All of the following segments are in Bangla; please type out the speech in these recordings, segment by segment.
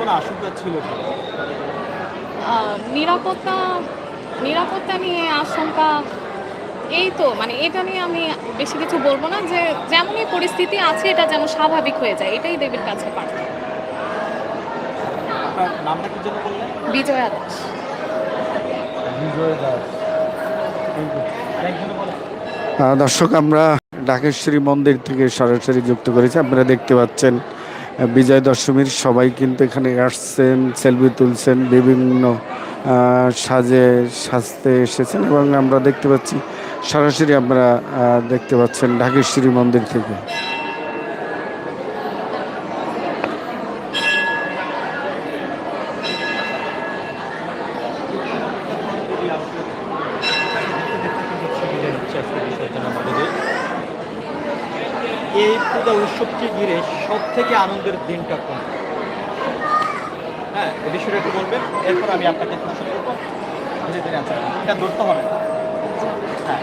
কোনো আশঙ্কা ছিল নিরাপত্তা নিরাপত্তা নিয়ে আশঙ্কা এই তো মানে এটা নিয়ে আমি বেশি কিছু বলব না যে যেমনই পরিস্থিতি আছে এটা যেন স্বাভাবিক হয়ে যায় এটাই দেবীর কাছে প্রার্থনা। নামটা কি জন্য বললেন? বিজয়া দাস। বিজয় দাস। একজনে দর্শক আমরা ঢাকেশ্বরী মন্দির থেকে সরাসরি যুক্ত করেছি। আপনারা দেখতে পাচ্ছেন বিজয় দশমীর সবাই কিন্তু এখানে আসছেন সেলফি তুলছেন, বিভিন্ন সাজে সাজতে এসেছেন এবং আমরা দেখতে পাচ্ছি, সরাসরি আমরা দেখতে পাচ্ছেন ঢাকেশ্বরী মন্দির থেকে। এই উৎসবকে ঘিরে সব থেকে আনন্দের দিনটা কোন? হ্যাঁ এ একটু বলবেন। এরপর আমি আপনাকে প্রশ্ন করব ধীরে ধীরে এটা ধরতে হবে হ্যাঁ।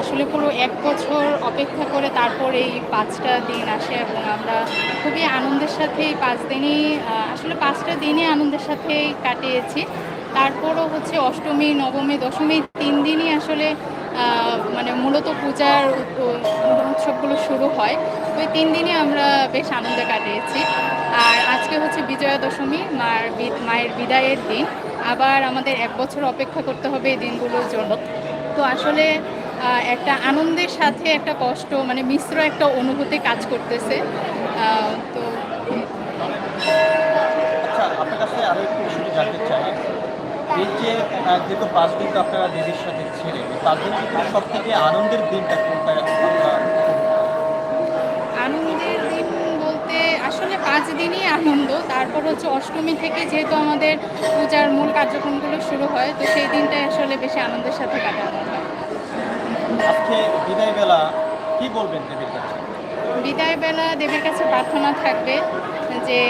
আসলে পুরো এক বছর অপেক্ষা করে তারপর এই পাঁচটা দিন আসে এবং আমরা খুবই আনন্দের সাথে এই পাঁচ দিনই আসলে পাঁচটা দিনই আনন্দের সাথে কাটিয়েছি। তারপরও হচ্ছে অষ্টমী, নবমী, দশমী তিন দিনই আসলে মানে মূলত পূজার হয়। ওই তিন দিনই আমরা বেশ আনন্দে কাটিয়েছি। আর আজকে হচ্ছে বিজয়া দশমী মার মায়ের বিদায়ের দিন। আবার আমাদের এক বছর অপেক্ষা করতে হবে এই দিনগুলোর জন্য। তো আসলে একটা আনন্দের সাথে একটা কষ্ট মানে মিশ্র একটা অনুভূতি কাজ করতেছে। তো আচ্ছা পাঁচ দিন তো আপনারা দেবীর সাথে ছিলেন পাঁচ দিন সব থেকে আনন্দের দিনটা কোনটা? পাঁচ দিনই আনন্দ। তারপর হচ্ছে অষ্টমী থেকে যেহেতু আমাদের পূজার মূল কার্যক্রমগুলো শুরু হয় তো সেই দিনটাই আসলে বেশি আনন্দের সাথে কাটানো হয়। আজকে বিদায় বেলা কি বলবেন দেবীর কাছে? বিদায় বেলা দেবীর কাছে প্রার্থনা থাকবে যে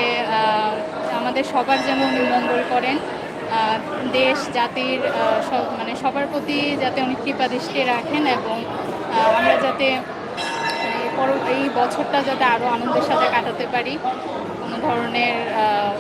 আমাদের সবার যেন উনি মঙ্গল করেন দেশ জাতির সব মানে সবার প্রতি যাতে উনি কৃপা দৃষ্টি রাখেন এবং আমরা যাতে এই পর- এই বছরটা যাতে আরও আনন্দের সাথে কাটাতে পারি। ধরনের আহ,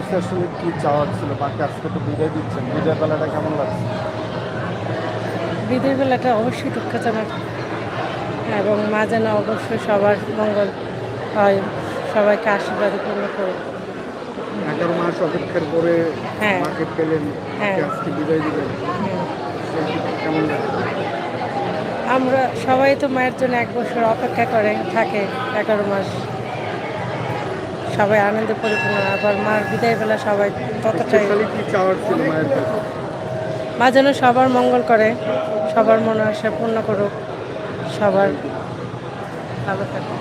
কাছে আসলে কি চাওয়ার ছিল? মাকে আজকে তো বিদায় দিচ্ছেন? বিদায় বেলাটা কেমন লাগছে? বিদের বেলাটা অবশ্যই দুঃখজনক। এবং মা যেন অবশ্যই সবার মঙ্গল হয় সবাইকে আশীর্বাদ পূর্ণ করে এগারো মাস অপেক্ষার পরে হ্যাঁ। মাকে পেলেন হ্যাঁ। আজকে বিদায় দিলেন। কেমন আমরা সবাই তো মায়ের জন্য এক বছর অপেক্ষা করে থাকে এগারো মাস। সবাই আনন্দে পরিপূর্ণ আবার মার বিদায় বেলা সবাই ততটাই স্পেশালি কি চাওয়ার ছিল মায়ের কাছে? মা যেন সবার মঙ্গল করে সবার মনে আশা পূর্ণ করুক সবার ভালো থাকে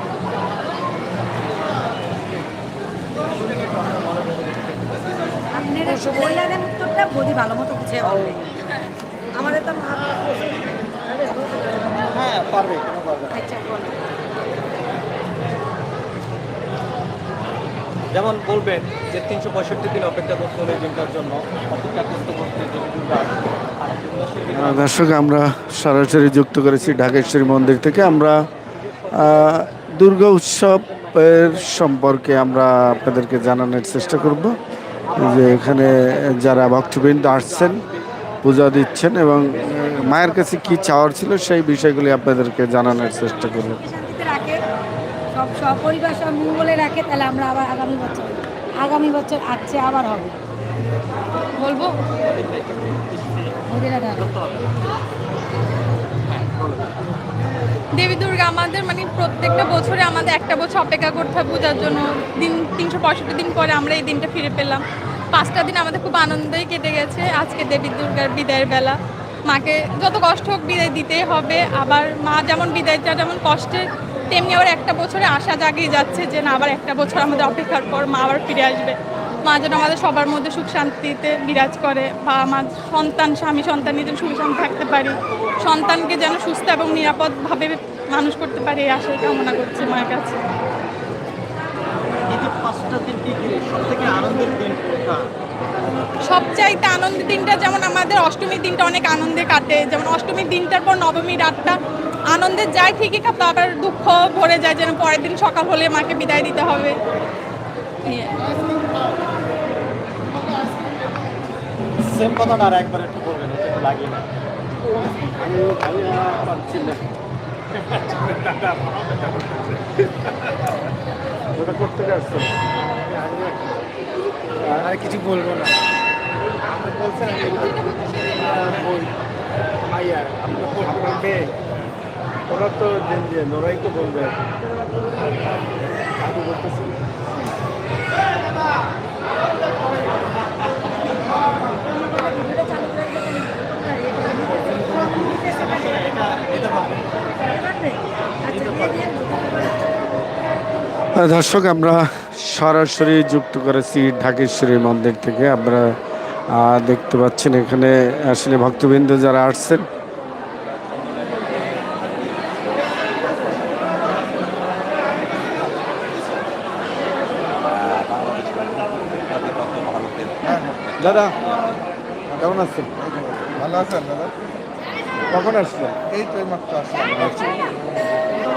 আপনারা উত্তরটা বৌদি ভালো মতো বুঝে বলবে। আমাদের তো হ্যাঁ পারবে কেন পারবে আচ্ছা যেমন বলবেন যে তিনশো পঁয়ষট্টি দিন অপেক্ষা করতে হলো দিনটার জন্য অপেক্ষা করতে করতে যে দুর্গা আসবে। আর দিবসের দিন আহ, দর্শক আমরা সরাসরি যুক্ত করেছি ঢাকেশ্বরী মন্দির থেকে। আমরা দুর্গা উৎসবের সম্পর্কে আমরা আপনাদেরকে জানানোর চেষ্টা করব। যে এখানে যারা ভক্তবৃন্দ আসছেন পূজা দিচ্ছেন এবং মায়ের কাছে কি চাওয়ার ছিল সেই বিষয়গুলি আপনাদেরকে জানানোর চেষ্টা করব। সপরিবার সব মঙ্গলে রাখে, তাহলে আমরা আবার আগামী বছর আগামী বছর আসছে, আবার হবে। বলব? দেবী দুর্গা, আমাদের মানে প্রত্যেকটা বছরে আমাদের একটা বছর অপেক্ষা করতে হয় পূজার জন্য। দিন, তিনশো পঁয়ষট্টি দিন পরে আমরা এই দিনটা ফিরে পেলাম। পাঁচটা দিন আমাদের খুব আনন্দই কেটে গেছে। আজকে দেবী দুর্গার বিদায়ের বেলা। মাকে যত কষ্ট হোক বিদায় দিতেই হবে। আবার মা যেমন বিদায় বিদায়টা যেমন কষ্টের তেমনি আবার একটা বছরে আশা জাগিয়ে যাচ্ছে যে না, আবার একটা বছর আমাদের অপেক্ষার পর মা আবার ফিরে আসবে। মা যেন আমাদের সবার মধ্যে সুখ শান্তিতে বিরাজ করে বা আমার সন্তান, স্বামী সন্তান যেন সুখ শান্তি থাকতে পারি। সন্তানকে যেন সুস্থ এবং নিরাপদভাবে মানুষ করতে পারি এই আশাই কামনা করছি মায়ের কাছে। পাঁচটা সব থেকে আনন্দের দিন সবচাইতে আনন্দের দিনটা যেমন আমাদের অষ্টমীর দিনটা অনেক আনন্দে কাটে যেমন অষ্টমীর দিনটার পর নবমী রাতটা আনন্দে যায় ঠিকই কিন্তু আবার দুঃখ ভরে যায় যেন পরের দিন সকাল হলে মাকে বিদায় দিতে হবে। সেম কথাটা আর একবার একটু বলবেন ওটা না করতে আর কিছু বলব না। আপনি বলছেন বই ভাইয়া আপনার মেয়ে। ওরা তো দেন দিয়ে ওরাই তো বলবে। আমি বলতেছি। দর্শক আমরা সরাসরি যুক্ত করেছি ঢাকেশ্বরী মন্দির থেকে। আপনারা আহ, দেখতে পাচ্ছেন এখানে আসলে ভক্তবৃন্দ যারা আসছেন। দাদা কেমন আছেন? ভালো আছেন দাদা? কখন আসলেন এই তো মাত্র আসলাম।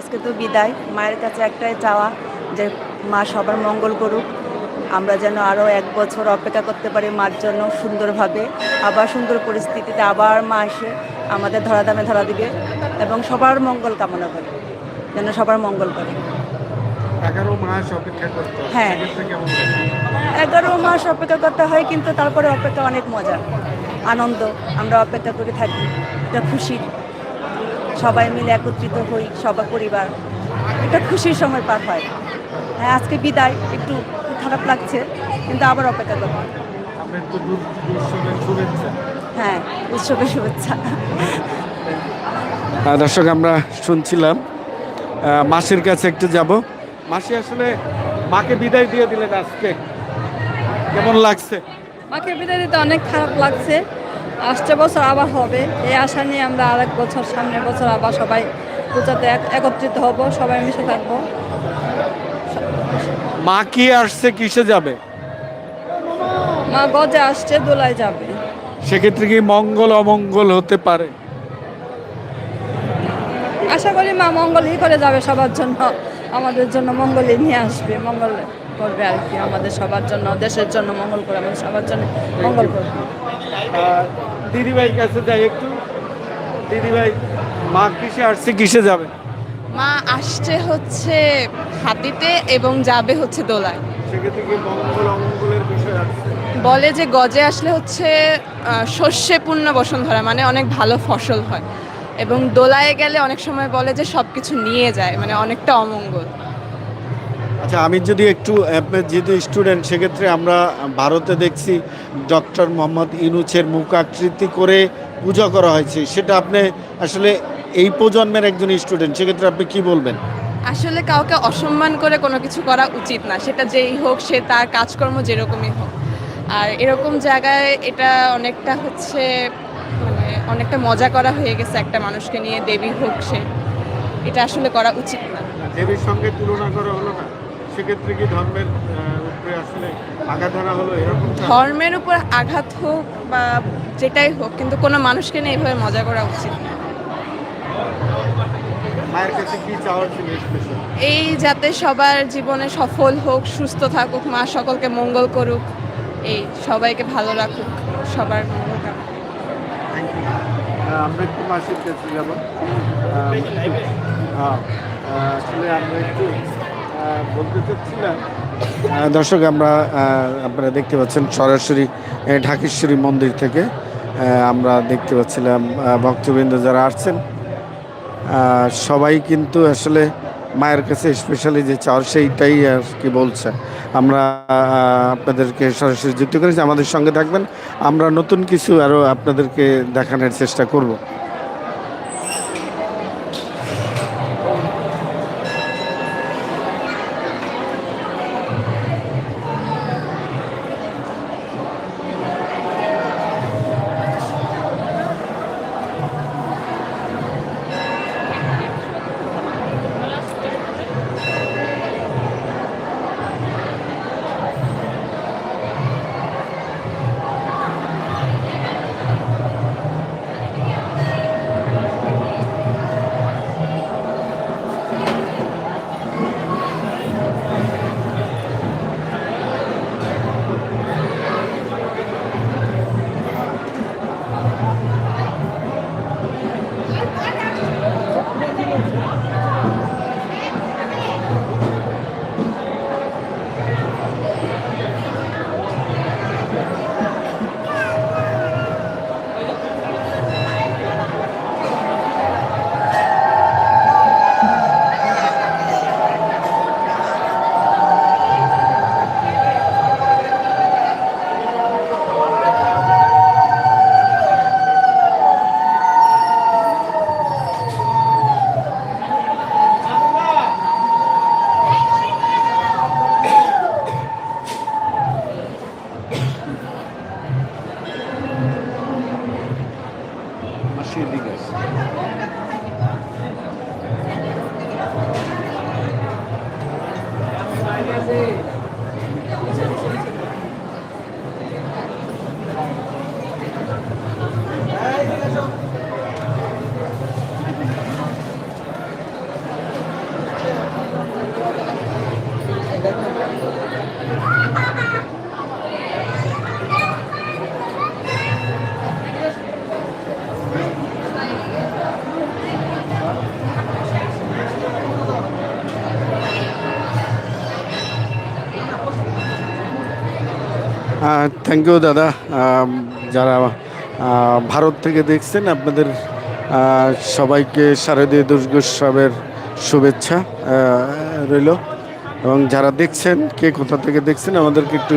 আজকে তো বিদায়। মায়ের কাছে একটাই চাওয়া যে মা সবার মঙ্গল করুক। আমরা যেন আরও এক বছর অপেক্ষা করতে পারি মার জন্য সুন্দরভাবে। আবার সুন্দর পরিস্থিতিতে আবার মা এসে আমাদের ধরাধামে ধরা দিবে এবং সবার মঙ্গল কামনা করে যেন সবার মঙ্গল করে। এগারো মাস অপেক্ষা করতে হ্যাঁ। এগারো মাস অপেক্ষা করতে হয় কিন্তু তারপরে অপেক্ষা অনেক মজা আনন্দ। আমরা অপেক্ষা করে থাকি এটা খুশির সবাই মিলে একত্রিত হই সবার পরিবার। এটা খুশির সময় পার হয়। হ্যাঁ আজকে বিদায়। একটু খারাপ লাগছে কিন্তু আবার অপেক্ষা করব। হ্যাঁ উৎসবের শুভেচ্ছা। দর্শক আমরা শুনছিলাম মাসির কাছে একটু যাব। মাসি আসলে মাকে বিদায় দিয়ে দিলেন আজকে। কেমন লাগছে? মাকে বিদায় দিতে অনেক খারাপ লাগছে। আসছে বছর আবার হবে। এই আশা নিয়ে আমরা আরেক বছর সামনের বছর আবার সবাই পূজাতে এক- একত্রিত হব সবাই মিশে থাকব। মা কি আসছে কিসে যাবে? মা গজে আসছে দোলায় যাবে। সেক্ষেত্রে কি মঙ্গল অমঙ্গল হতে পারে? আশা করি মা মঙ্গলই করে যাবে সবার জন্য। আমাদের জন্য মঙ্গলই নিয়ে আসবে মঙ্গল করবে আর কি। আমাদের সবার জন্য দেশের জন্য মঙ্গল করে আমাদের সবার জন্য মঙ্গল করবে। দিদিভাই কাছে যাই একটু। দিদিভাই মা কিসে আসছে? কিসে যাবে? মা আসছে হচ্ছে হাতিতে এবং যাবে হচ্ছে দোলায়। বলে যে গজে আসলে হচ্ছে শস্যে পূর্ণ বসুন্ধরা মানে অনেক ভালো ফসল হয়। এবং দোলায় গেলে অনেক সময় বলে যে সব কিছু নিয়ে যায় মানে অনেকটা অমঙ্গল। আচ্ছা আমি যদি একটু যেহেতু স্টুডেন্ট সেক্ষেত্রে আমরা ভারতে দেখছি ডক্টর মোহাম্মদ ইনুচের মুখ আকৃতি করে পূজা করা হয়েছে। সেটা আপনি আসলে এই প্রজন্মের একজন স্টুডেন্ট সেক্ষেত্রে আপনি কি বলবেন? আসলে কাউকে অসম্মান করে কোনো কিছু করা উচিত না। সেটা যেই হোক সে তার কাজকর্ম যেরকমই হোক। আর এরকম জায়গায় এটা অনেকটা হচ্ছে মানে অনেকটা মজা করা হয়ে গেছে একটা মানুষকে নিয়ে দেবী হোক সে। এটা আসলে করা উচিত না। দেবীর সঙ্গে তুলনা করা হলো না? সেক্ষেত্রে কি ধর্মের উপরে আসলে আঘাত ধরা হলো এরকম ধর্মের উপর আঘাত হোক বা যেটাই হোক কিন্তু কোনো মানুষকে নিয়ে এইভাবে মজা করা উচিত না। মায়ের কাছে কি চাওয়ার ছিল এই যাতে সবার জীবনে সফল হোক সুস্থ থাকুক মা সকলকে মঙ্গল করুক এই সবাইকে ভালো রাখুক সবার মঙ্গল কামনা। আমরা একটু মাসির কাছে যাব। আসলে আমরা একটু আহ, বলতে চাচ্ছিলাম। দর্শক, আমরা আপনারা দেখতে পাচ্ছেন সরাসরি ঢাকেশ্বরী মন্দির থেকে আমরা দেখতে পাচ্ছিলাম ভক্তবৃন্দ যারা আসছেন। সবাই কিন্তু আসলে মায়ের কাছে স্পেশালি যে চাওয়ার সেইটাই আর কি বলছে। আমরা আপনাদেরকে সরাসরি যুক্ত করেছি, আমাদের সঙ্গে থাকবেন। আমরা নতুন কিছু আরও আপনাদেরকে দেখানোর চেষ্টা করব। 다들 থ্যাংক ইউ দাদা। যারা ভারত থেকে দেখছেন, আপনাদের সবাইকে শারদীয় দুর্গোৎসবের শুভেচ্ছা রইল। এবং যারা দেখছেন, কে কোথা থেকে দেখছেন, আমাদেরকে একটু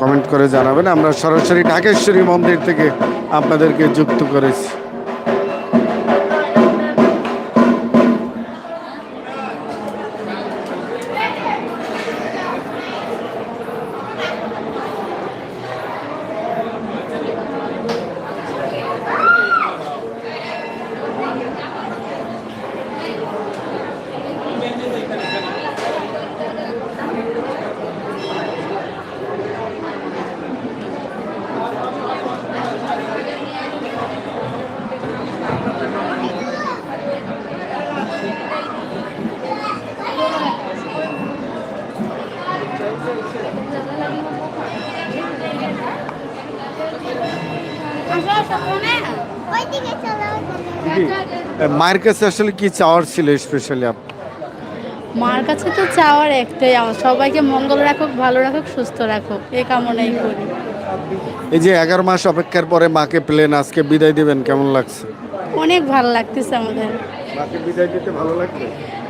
কমেন্ট করে জানাবেন। আমরা সরাসরি ঢাকেশ্বরী মন্দির থেকে আপনাদেরকে যুক্ত করেছি। মায়ের কাছে আসলে কি চাওয়ার ছিল স্পেশালি আপনার মার কাছে তো চাওয়ার একটাই আমার সবাইকে মঙ্গল রাখুক ভালো রাখুক সুস্থ রাখুক এ কামনাই করি। এই যে এগারো মাস অপেক্ষার পরে মাকে প্লেন আজকে বিদায় দিবেন কেমন লাগছে? অনেক ভালো লাগতেছে আমাদের। মাকে বিদায় দিতে ভালো লাগছে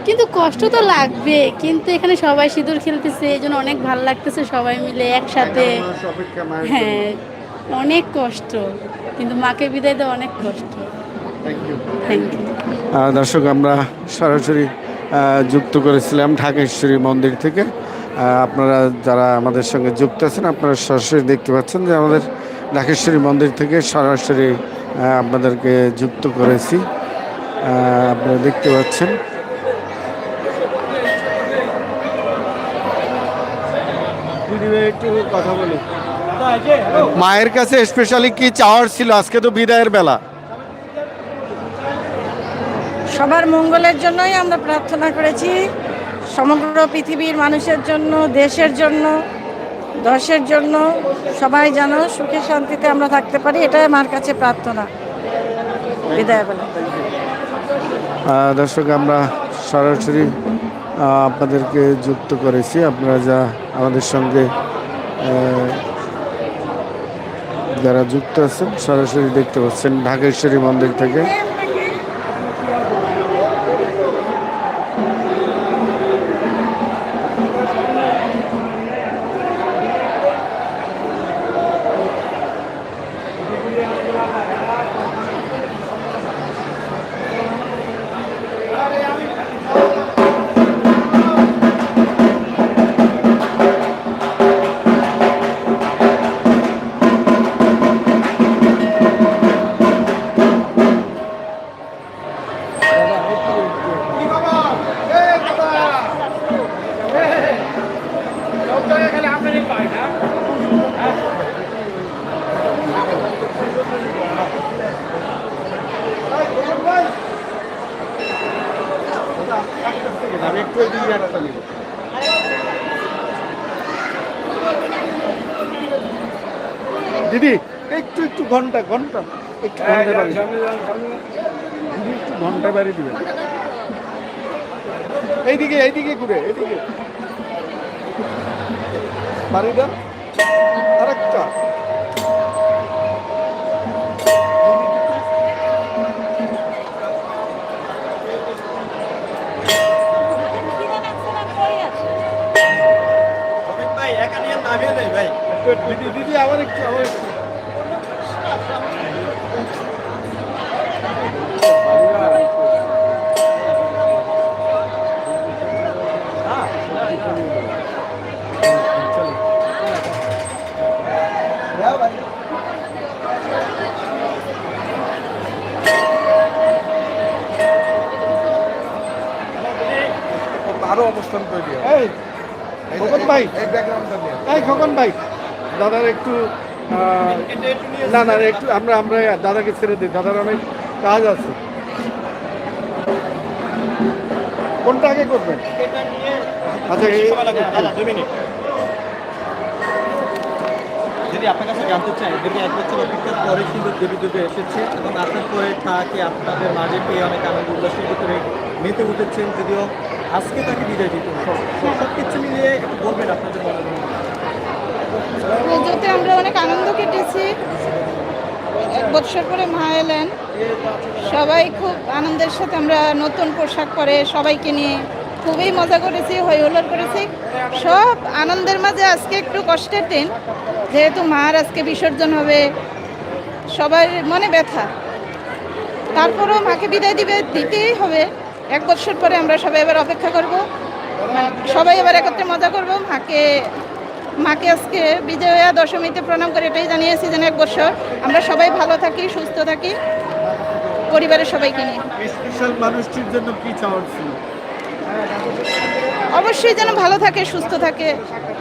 কিন্তু কষ্ট তো লাগবে কিন্তু এখানে সবাই সিঁদুর খেলতেছে এই জন্য অনেক ভালো লাগতেছে সবাই মিলে একসাথে। হ্যাঁ অনেক কষ্ট। কিন্তু মাকে বিদায় দেওয়া অনেক কষ্ট। Thank you thank you ah, দর্শক আমরা সরাসরি যুক্ত করেছিলাম ঢাকেশ্বরী মন্দির থেকে। আপনারা যারা আমাদের সঙ্গে যুক্ত আছেন আপনারা সরাসরি দেখতে পাচ্ছেন যে আমাদের ঢাকেশ্বরী মন্দির থেকে সরাসরি আপনাদেরকে যুক্ত করেছি। আপনারা দেখতে পাচ্ছেন। একটু কথা বলি। মায়ের কাছে স্পেশালি কি চাওয়ার ছিল? আজকে তো বিদায়ের বেলা। সবার মঙ্গলের জন্যই আমরা প্রার্থনা করেছি। সমগ্র পৃথিবীর মানুষের জন্য দেশের জন্য দশের জন্য সবাই যেন সুখে শান্তিতে আমরা থাকতে পারি এটাই আমার কাছে প্রার্থনা। আহ, দর্শক আমরা সরাসরি আপনাদেরকে যুক্ত করেছি। আপনারা যা আমাদের সঙ্গে যারা যুক্ত আছেন সরাসরি দেখতে পাচ্ছেন ঢাকেশ্বরী মন্দির থেকে। একটু ঘণ্টা বাড়ি একটু ঘণ্টা বাড়ি দিবেন। এইদিকে এইদিকে ঘুরে এইদিকে। বাড়িটা আরেকটা। দিদি দিদি আবার একটু আবার খোকন ভাই? এই খোকন ভাই দাদার একটু না না একটু আমরা আমরা দাদাকে ছেড়ে দিই দাদার অনেক কাজ আছে। কোনটা আগে করবেন? আচ্ছা যদি আপনার কাছে জানতে চাই দেবী এক বছর অপেক্ষার পরে কিন্তু দেবী দুর্গা এসেছে এবং আপনার পরে তাকে আপনাদের মাঝে পেয়ে অনেক আনন্দ উল্লাসের ভিতরে মেতে উঠেছেন। যদিও আজকে তাকে বিদায় দিতে সব কিছু মিলিয়ে একটু বলবেন আপনাদের পুজোতে আমরা অনেক আনন্দ কেটেছি। এক বছর পরে মা এলেন। সবাই খুব আনন্দের সাথে আমরা নতুন পোশাক পরে সবাইকে নিয়ে খুবই মজা করেছি, হই হুল্লোড় করেছি। সব আনন্দের মাঝে আজকে একটু কষ্টের দিন। যেহেতু মার আজকে বিসর্জন হবে সবার মনে ব্যথা। তারপরেও মাকে বিদায় দিবে, দিতেই হবে। এক বছর পরে আমরা সবাই এবার অপেক্ষা করব। সবাই এবার একত্রে মজা করব। মাকে মাকে আজকে বিজয়া দশমীতে প্রণাম করে এটাই জানিয়েছি যেন এক বছর আমরা সবাই ভালো থাকি সুস্থ থাকি পরিবারের সবাইকে নিয়ে। স্পেশাল মানুষটির জন্য কি অবশ্যই যেন ভালো থাকে সুস্থ থাকে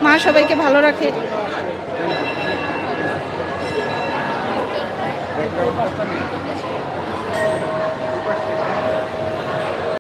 মা সবাইকে ভালো রাখে।